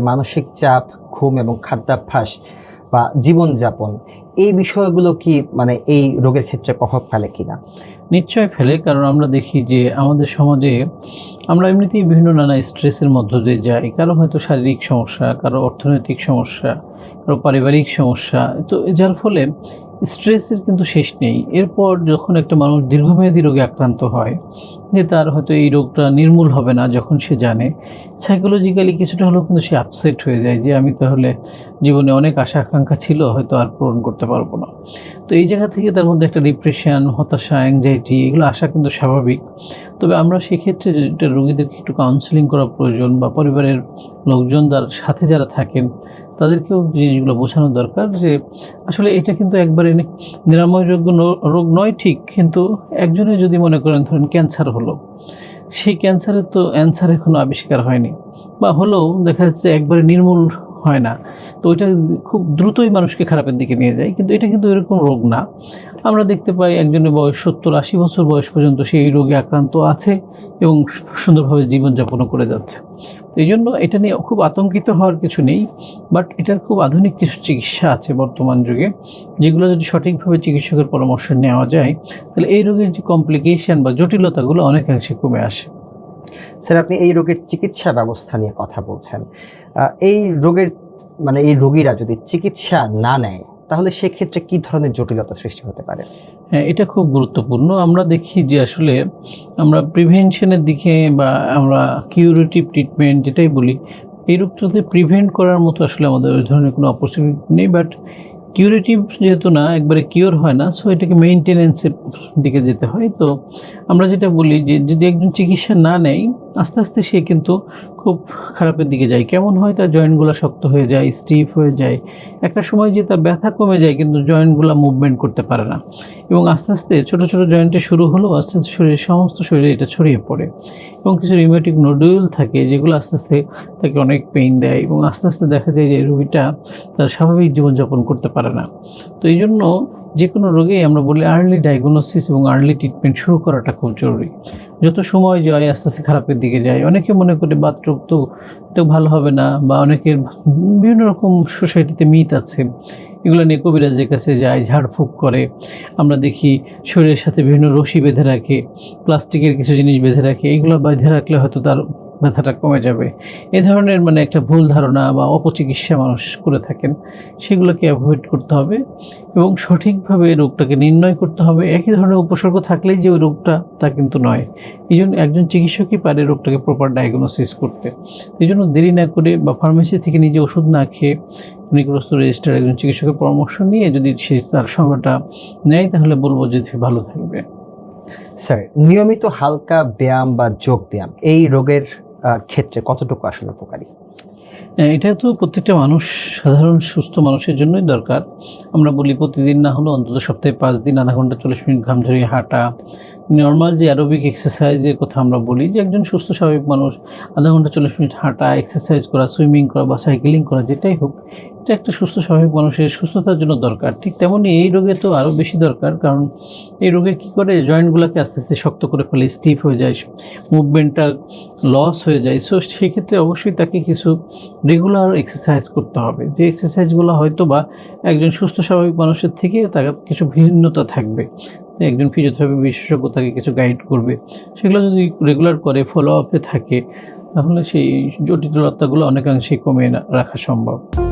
মানসিক চাপ, ঘুম এবং খাদ্যাভ্যাস বা জীবনযাপন, এই বিষয়গুলো কি মানে এই রোগের ক্ষেত্রে প্রভাব ফেলে কিনা? নিশ্চয় ফেলে, কারণ আমরা দেখি যে আমাদের সমাজে আমরা এমনিতেই বিভিন্ন নানা স্ট্রেসের মধ্য দিয়ে যাই। কারও হয়তো শারীরিক সমস্যা, কারও অর্থনৈতিক সমস্যা, কারও পারিবারিক সমস্যা। তো যার ফলে স্ট্রেসের কিন্তু শেষ নেই। এরপর যখন একটা মানুষ দীর্ঘমেয়াদী রোগে আক্রান্ত হয়, যে তার হয়তো এই রোগটা নির্মূল হবে না যখন সে জানে সাইকোলজিক্যালি কিছুটা হলেও কিন্তু সে আপসেট হয়ে যায় যে আমি তাহলে জীবনে অনেক আশা আকাঙ্ক্ষা ছিল, হয়তো আর পূরণ করতে পারব না। তো এই জায়গা থেকে তার মধ্যে একটা ডিপ্রেশন হতাশা অ্যাংজাইটি এগুলো আসা কিন্তু স্বাভাবিক। তবে আমরা সেক্ষেত্রে এটা রোগীদেরকে একটু কাউন্সেলিং করা প্রয়োজন বা পরিবারের লোকজন যার সাথে যারা থাকেন তাদেরকেও জিনিসগুলো বোঝানো দরকার যে আসলে এটা কিন্তু একবারে নিরাময়যোগ্য রোগ নয় ঠিক, কিন্তু একজনে যদি মনে করেন ধরেন ক্যান্সার হলো, সেই ক্যান্সারের তো অ্যান্সার এখনও আবিষ্কার হয়নি। বা হলেও দেখা যাচ্ছে একবারে নির্মূল হয় না। তো ওইটা খুব দ্রুতই মানুষকে খারাপের দিকে নিয়ে যায়। কিন্তু এটা কিন্তু এরকম রোগ না। আমরা দেখতে পাই একজনের বয়স সত্তর আশি বছর বয়স পর্যন্ত সেই রোগে আক্রান্ত আছে এবং সুন্দরভাবে জীবনযাপনও করে যাচ্ছে। এই জন্য এটা নিয়ে খুব আতঙ্কিত হওয়ার কিছু নেই। বাট এটার খুব আধুনিক কিছু চিকিৎসা আছে বর্তমান যুগে। যেগুলো যদি সঠিকভাবে চিকিৎসকের পরামর্শ নেওয়া যায়, তাহলে এই রোগের যে কমপ্লিকেশন বা জটিলতাগুলো অনেকাংশে কমে আসে। স্যার, আপনি এই রোগের চিকিৎসা ব্যবস্থা নিয়ে কথা বলছেন। এই রোগের মানে এই রোগীরা যদি চিকিৎসা না নেয়, তাহলে সেক্ষেত্রে কি ধরনের জটিলতা সৃষ্টি হতে পারে? হ্যাঁ এটা খুব গুরুত্বপূর্ণ। আমরা দেখি যে আসলে আমরা প্রিভেনশনের দিকে বা আমরা কিউরেটিভ ট্রিটমেন্ট যেটাই বলি এই রোগটাতে প্রিভেন্ট করার মতো আসলে আমাদের ওই ধরনের কোনো অপরচুনিটি নেই। বাট কিউরেটিভ যেহেতু না, একবারে কিওর হয় না সো এটাকে মেনটেনেন্সের দিকে যেতে হয়। তো আমরা যেটা বলি যে যদি একজন চিকিৎসা না নেয়, আস্তে আস্তে সে কিন্তু খুব খারাপের দিকে যায়। কেমন হয় তার জয়েন্টগুলো শক্ত হয়ে যায় স্টিফ হয়ে যায়? একটা সময় যে তার ব্যথা কমে যায়, কিন্তু জয়েন্টগুলো মুভমেন্ট করতে পারে না। এবং আস্তে আস্তে ছোট ছোট জয়েন্টে শুরু হলেও আস্তে আস্তে শরীরের সমস্ত শরীরে এটা ছড়িয়ে পড়ে। এবং কিছু রিমেটিক নোডুল থাকে, যেগুলো আস্তে আস্তে তাকে অনেক পেইন দেয় এবং আস্তে আস্তে দেখা যায় যে রুগীটা তার স্বাভাবিক জীবনযাপন করতে পারে না। তো এই জন্য যে কোনো রোগেই আমরা বলি আর্লি ডায়াগনোসিস এবং আর্লি ট্রিটমেন্ট শুরু করাটা খুব জরুরি। যত সময় যায়, আস্তে আস্তে খারাপের দিকে যায়। অনেকে মনে করে বাথরুম তো এটা ভালো হবে না, বা অনেকের বিভিন্ন রকম সোসাইটিতে মিথ আছে। এগুলো নিয়ে কবিরাজের কাছে যায়, ঝাড়ফুঁক করে। আমরা দেখি শরীরের সাথে বিভিন্ন রশি বেঁধে রাখে, প্লাস্টিকের কিছু জিনিস বেঁধে রাখে। এগুলো বেঁধে রাখলে হয়তো তার ব্যথাটা কমে যাবে। এ ধরনের মানে একটা ভুল ধারণা বা অপচিকিৎসা মানুষ করে থাকেন, সেগুলোকে অ্যাভয়েড করতে হবে এবং সঠিকভাবে রোগটাকে নির্ণয় করতে হবে। একই ধরনের উপসর্গ থাকলেই যে ওই রোগটা, তা কিন্তু নয়। এই জন্য একজন চিকিৎসকই পারে রোগটাকে প্রপার ডায়াগনোসিস করতে। এই জন্য দেরি না করে বা ফার্মেসি থেকে নিজে ওষুধ না খেয়ে নিকটস্থ রেজিস্টার একজন চিকিৎসকের পরামর্শ নিয়ে যদি সে তার সময়টা নেয়, তাহলে বলব যে ভালো থাকবে। স্যার নিয়মিত হালকা ব্যায়াম বা যোগ ব্যায়াম, এই রোগের ক্ষেত্রে কতটুকু আসলে উপকারী? এটা তো প্রত্যেকটা মানুষ, সাধারণ সুস্থ মানুষের জন্যই দরকার। আমরা বলি প্রতিদিন না হলেও অন্তত সপ্তাহে পাঁচ দিন, আধা ঘণ্টা চল্লিশ মিনিট ঘাম ঝরিয়ে হাঁটা নর্মাল যে অ্যারোবিক এক্সারসাইজের কথা আমরা বলি, যে একজন সুস্থ স্বাভাবিক মানুষ আধা ঘণ্টা চল্লিশ মিনিট হাঁটা এক্সারসাইজ করা সুইমিং করা বা সাইকেলিং করা, যেটাই হোক, এটা একটা সুস্থ স্বাভাবিক মানুষের সুস্থতার জন্য দরকার। ঠিক তেমনই এই রোগে তো আরও বেশি দরকার, কারণ এই রোগে কী করে জয়েন্টগুলোকে আস্তে আস্তে শক্ত করে ফেলে স্টিফ হয়ে যায় মুভমেন্টটা লস হয়ে যায়। সো সেক্ষেত্রে অবশ্যই তাকে কিছু রেগুলার এক্সারসাইজ করতে হবে। যে এক্সারসাইজগুলো হয়তো বা একজন সুস্থ স্বাভাবিক মানুষের থেকে তার কিছু ভিন্নতা থাকবে। একজন ফিজিওথেরাপি বিশেষজ্ঞ তাকে কিছু গাইড করবে, সেগুলো যদি রেগুলার করে ফলো আপে থাকে, তাহলে সেই জটিলতাগুলো অনেকাংশেই কমিয়ে না- রাখা সম্ভব।